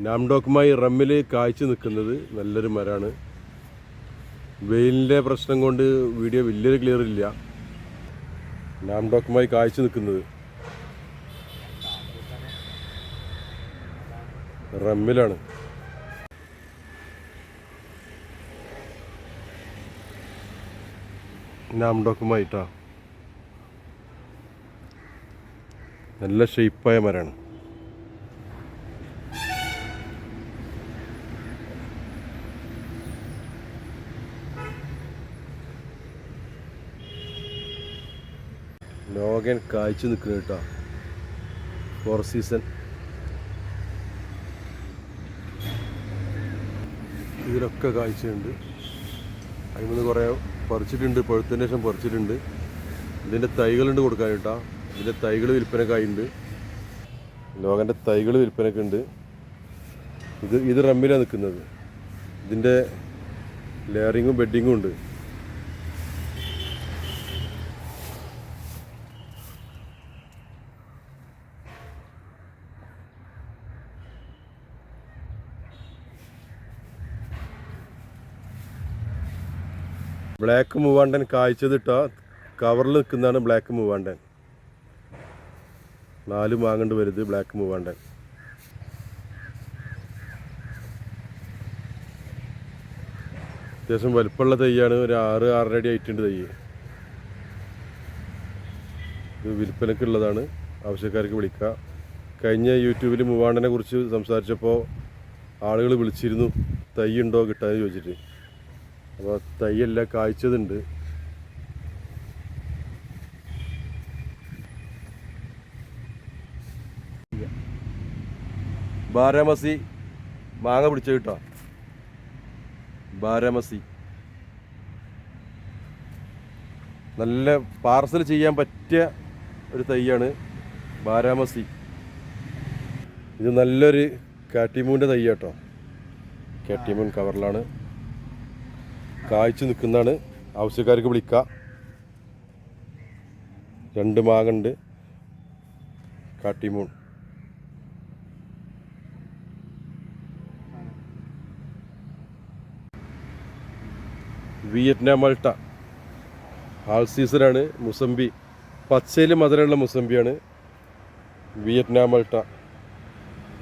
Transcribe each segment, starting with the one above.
നാംഡോക്കുമായി റമ്മിൽ കായ്ച്ചു നിൽക്കുന്നത് നല്ലൊരു മരമാണ് വെയിലിന്റെ പ്രശ്നം കൊണ്ട് വീഡിയോ വലിയൊരു ക്ലിയർ ഇല്ല. നാംഡോക്കുമായി കായ്ച്ചു നിൽക്കുന്നത് റമ്മിലാണ്. നാംഡോക്കുമായിട്ടാ. നല്ല ഷെയ്പ്പായ മരമാണ് ലോകൻ കായ്ച്ചു നിൽക്കുന്നു കേട്ടോ. ഫോർ സീസൺ ഇതിലൊക്കെ കാഴ്ചയുണ്ട്. അതിൽ നിന്ന് കുറേ പറിച്ചിട്ടുണ്ട്. പഴുത്തതിന് ശേഷം പറിച്ചിട്ടുണ്ട്. ഇതിന്റെ തൈകളുണ്ട് കൊടുക്കാൻ കേട്ടോ. ഇതിന്റെ തൈകൾ വിൽപ്പനക്കായുണ്ട് ലോകന്റെ തൈകൾ വിൽപ്പനക്ക് ഉണ്ട്. ഇത് ഇത് റമ്മിലാണ് നിൽക്കുന്നത്. ഇതിന്റെ ലെയറിങ്ങും ബെഡിങ്ങും ഉണ്ട്. ബ്ലാക്ക് മൂവാണ്ടൻ കായ്ച്ചത് ഇട്ടാ കവറിൽ നിൽക്കുന്നതാണ് ബ്ലാക്ക് മൂവാണ്ടൻ നാല് മാങ്ങണ്ട് വരുത് ബ്ലാക്ക് മൂവാണ്ടൻ അത്യാവശ്യം വലുപ്പമുള്ള തൈയാണ്. ഒരു ആറ് ആറര അടി ആയിട്ടുണ്ട് തൈ. ഇത് വിൽപ്പനക്കുള്ളതാണ് ആവശ്യക്കാർക്ക് വിളിക്കുക കഴിഞ്ഞ യൂട്യൂബിൽ മൂവാണ്ടനെ കുറിച്ച് സംസാരിച്ചപ്പോൾ ആളുകൾ വിളിച്ചിരുന്നു. തൈ ഉണ്ടോ കിട്ടാൻ ചോദിച്ചിട്ട്. അപ്പോൾ തൈയെല്ലാം കായ്ച്ചതുണ്ട്. ബാരാമസി മാങ്ങ പിടിച്ച കിട്ടോ. ബാരാമസി. നല്ല പാർസൽ ചെയ്യാൻ പറ്റിയ ഒരു തൈയാണ് ബാരാമസി. ഇത് നല്ലൊരു കാട്ടിമൂന്റെ തൈ കേട്ടോ കാട്ടിമൂൻ കവറിലാണ്. കായ്ച്ചു നിൽക്കുന്നതാണ്. ആവശ്യക്കാർക്ക് വിളിക്കുക രണ്ട് മാങ്ങണ്ട്. കാട്ടിമൂൺ വിയറ്റ്നാം മൾട്ട. ആൾ സീസണാണ് മുസംബി. പച്ചയിൽ മധുരമുള്ള മുസംബിയാണ് വിയറ്റ്നാം മൾട്ട.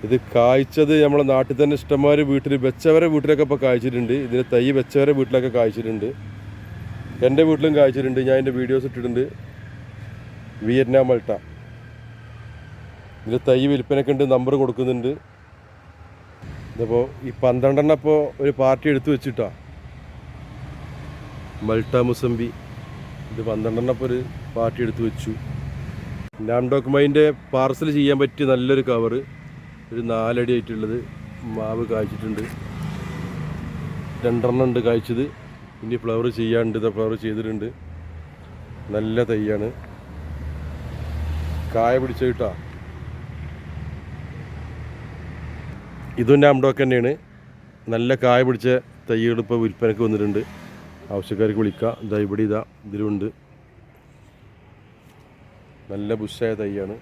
ഇത് കായ്ച്ചത് നമ്മളെ നാട്ടിൽ തന്നെ ഇഷ്ടംമാർ വീട്ടിൽ വെച്ചവരെ വീട്ടിലൊക്കെ ഇപ്പോൾ കായ്ച്ചിട്ടുണ്ട്. ഇതിന് തൈ വെച്ചവരെ വീട്ടിലൊക്കെ കായ്ച്ചിട്ടുണ്ട്. എന്റെ വീട്ടിലും കായ്ച്ചിട്ടുണ്ട്. ഞാൻ എന്റെ വീഡിയോസ് ഇട്ടിട്ടുണ്ട്. വിയറ്റ്നാം മൾട്ട. ഇതിന് തൈ വിൽപ്പനയ്ക്ക് ഉണ്ട് നമ്പർ കൊടുക്കുന്നുണ്ട്. ഇതിപ്പോൾ ഈ പന്ത്രണ്ടെണ്ണം ഇപ്പോൾ ഒരു പാർട്ടി എടുത്തു വെച്ചിട്ടാ. മൾട്ട മുസംബി ഇത് പന്ത്രണ്ടെണ്ണം ഇപ്പോൾ ഒരു പാർട്ടി എടുത്തു വെച്ചു. നാംഡോക്മൈന്റെ പാർസൽ ചെയ്യാൻ പറ്റിയ നല്ലൊരു കവറ് ഒരു നാലടി ആയിട്ടുള്ളത് മാവ് കായ്ച്ചിട്ടുണ്ട് രണ്ടെണ്ണം ഉണ്ട് കായ്ച്ചത്. ഇനി ഫ്ലവർ ചെയ്യാണ്ട് ഫ്ലവർ ചെയ്തിട്ടുണ്ട്. നല്ല തൈയാണ്. കായ പിടിച്ച കിട്ടാ. ഇതും നാംഡോക്ക് തന്നെയാണ്. നല്ല കായ പിടിച്ച തൈകൾ ഇപ്പോൾ വിൽപ്പനക്ക് വന്നിട്ടുണ്ട്. ആവശ്യക്കാർക്ക് വിളിക്കാം. ഇതാ ഇവിടെ ഇതാ ഇതിലുണ്ട്. നല്ല ബുഷായ തൈയാണ്.